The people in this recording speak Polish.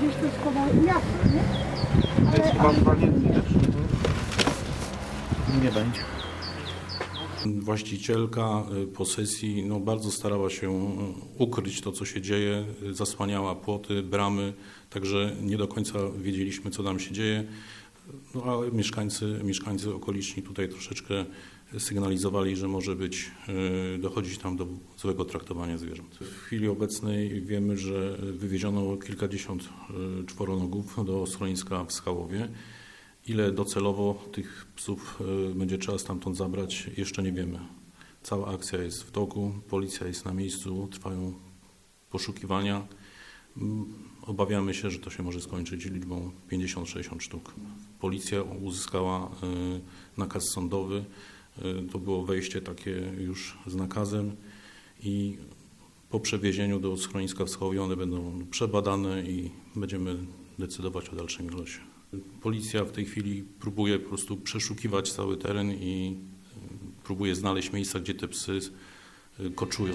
gdzieś to jest koło miasta, nie? Jest chyba zwalnięty też? Nie będzie. Właścicielka y, posesji no, bardzo starała się y, ukryć to, co się dzieje, y, zasłaniała płoty, bramy, także nie do końca wiedzieliśmy, co tam się dzieje. No, ale mieszkańcy, mieszkańcy okoliczni tutaj troszeczkę sygnalizowali, że może być, y, dochodzić tam do złego traktowania zwierząt. W chwili obecnej wiemy, że wywieziono kilkadziesiąt y, czworonogów do schroniska w Skałowie. Ile docelowo tych psów y, będzie trzeba stamtąd zabrać, jeszcze nie wiemy. Cała akcja jest w toku, policja jest na miejscu, trwają poszukiwania. Obawiamy się, że to się może skończyć liczbą 50-60 sztuk. Policja uzyskała y, nakaz sądowy. Y, To było wejście takie już z nakazem i po przewiezieniu do schroniska w Schałowie one będą przebadane i będziemy decydować o dalszym losie. Policja w tej chwili próbuje po prostu przeszukiwać cały teren i y, próbuje znaleźć miejsca, gdzie te psy koczują.